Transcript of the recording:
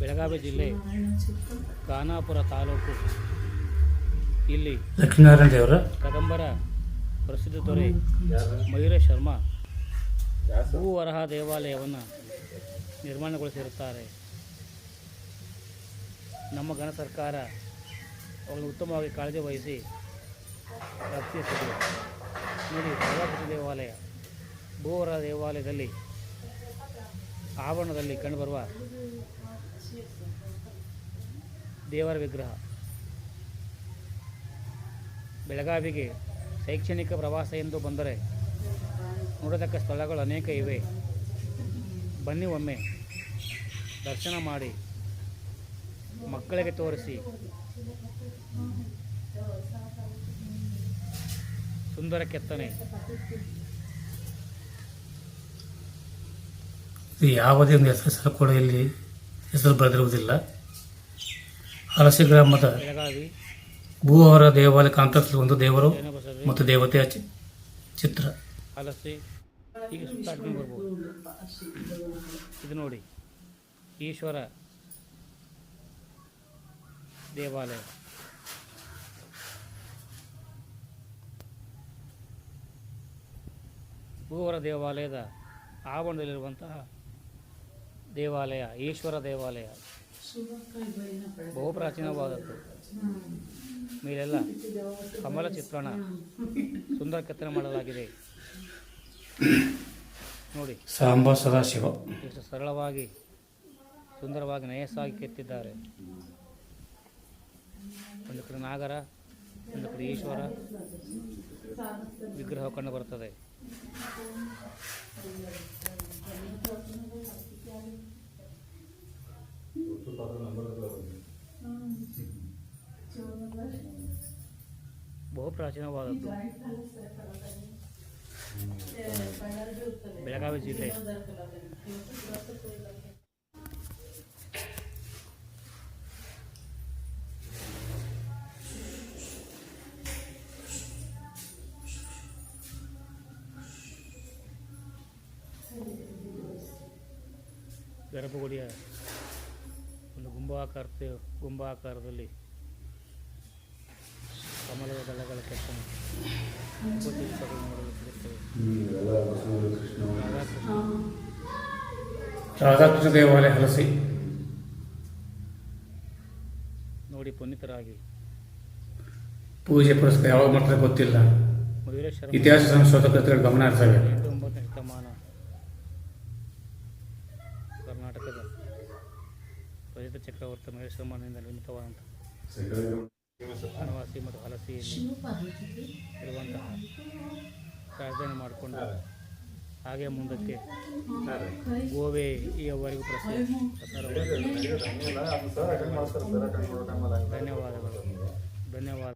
ಬೆಳಗಾವಿ ಜಿಲ್ಲೆ ಖಾನಾಪುರ ತಾಲೂಕು. ಇಲ್ಲಿ ಲಕ್ಷ್ಮೀನಾರಾಯಣ ದೇವರ ಕದಂಬರ ಪ್ರಸಿದ್ಧ ದೊರೆ ಮಯೂರೇಶ್ ಶರ್ಮಾ ಭೂವರಹ ದೇವಾಲಯವನ್ನು ನಿರ್ಮಾಣಗೊಳಿಸಿರುತ್ತಾರೆ. ನಮ್ಮ ಗಣ ಸರ್ಕಾರ ಅವನ್ನು ಉತ್ತಮವಾಗಿ ಕಾಳಜಿ ವಹಿಸಿ ರಕ್ಷಿಸಿದೆ ನೋಡಿ ಪ್ರಜಾಪತಿ ದೇವಾಲಯ. ಭೂವರ ದೇವಾಲಯದಲ್ಲಿ ಆವರಣದಲ್ಲಿ ಕಂಡುಬರುವ ದೇವರ ವಿಗ್ರಹ. ಬೆಳಗಾವಿಗೆ ಶೈಕ್ಷಣಿಕ ಪ್ರವಾಸ ಎಂದು ಬಂದರೆ ನೋಡತಕ್ಕ ಸ್ಥಳಗಳು ಅನೇಕ ಇವೆ. ಬನ್ನಿ ಒಮ್ಮೆ ದರ್ಶನ ಮಾಡಿ ಮಕ್ಕಳಿಗೆ ತೋರಿಸಿ. ಸುಂದರ ಕೆತ್ತನೆ. ಯಾವುದೇ ಒಂದು ಹೆಸರು ಕೂಡ ಇಲ್ಲಿ ಹೆಸರು ಬರೆದಿರುವುದಿಲ್ಲ. ಹಲಸಿ ಗ್ರಾಮದ ಭೂ ಭೂವರ ದೇವಾಲಯ ಕಾಂಪ್ಲೆಕ್ಸ್ ಒಂದು ದೇವರು ಮತ್ತು ದೇವತೆಯ ಚಿತ್ರ. ಹಲಸಿ. ಈಗ ಇದು ನೋಡಿ ಈಶ್ವರ ದೇವಾಲಯ. ಭೂವರ ದೇವಾಲಯದ ಆವರಣದಲ್ಲಿರುವಂತಹ ದೇವಾಲಯ ಈಶ್ವರ ದೇವಾಲಯ. ಬಹು ಪ್ರಾಚೀನವಾದದ್ದು ಮೇಲೆಲ್ಲ ಕಮಲ ಚಿತ್ರಣ. ಸುಂದರ ಕೆತ್ತನೆ ಮಾಡಲಾಗಿದೆ. ನೋಡಿ. ಸಾಂಬ ಸದಾಶಿವ. ಎಷ್ಟು ಸರಳವಾಗಿ ಸುಂದರವಾಗಿ ನಯಸ್ಸಾಗಿ ಕೆತ್ತಿದ್ದಾರೆ. ಒಂದು ಕಡೆ ನಾಗರ ಒಂದು ಕಡೆ ಈಶ್ವರ ವಿಗ್ರಹ ಕಂಡು ಬರುತ್ತದೆ. ಬಹು ಪ್ರಾಚೀನವಾದದ್ದು. ಬೆಳಗಾವಿ ಜಿಲ್ಲೆ. ಗರ್ಭಗುಡಿಯ ಒಂದು ಗುಂಬಾಕಾರ ಗುಂಬಾಕಾರದಲ್ಲಿ ಕಮಲದ ದಳಗಳ ಕೆತ್ತನೆ. ಗೋಚರಿಸಲು ನೋಡಲು ಸಿಗುತ್ತವೆ ರಾಧಾಕೃಷ್ಣ ದೇವಾಲಯ ಹಲಸಿ. ನೋಡಿ ಪುನೀತರಾಗಿ. ಪೂಜೆ ಪುರಸ್ಕಾರ ಯಾವಾಗ ಮಾಡ್ತಾರೆ ಗೊತ್ತಿಲ್ಲ. ಇತಿಹಾಸ ಸಂಶೋಧಕರು ಗಮನ ಹರಿಸಬೇಕು. ಚಕ್ರವರ್ತಿ ಮಹೇಶ್ ಶರ್ಮನಿಂದ ನಿರ್ಮಿತವಾದಂಥ ವನವಾಸಿ ಮತ್ತು ಹಲಸಿ ಇರುವಂತಹ ರಾಜಧಾನಿ ಮಾಡಿಕೊಂಡು ಹಾಗೆ ಮುಂದಕ್ಕೆ ಗೋವೆ ಈವರೆಗೂ ಪ್ರಸಾರ. ಧನ್ಯವಾದಗಳು ಧನ್ಯವಾದ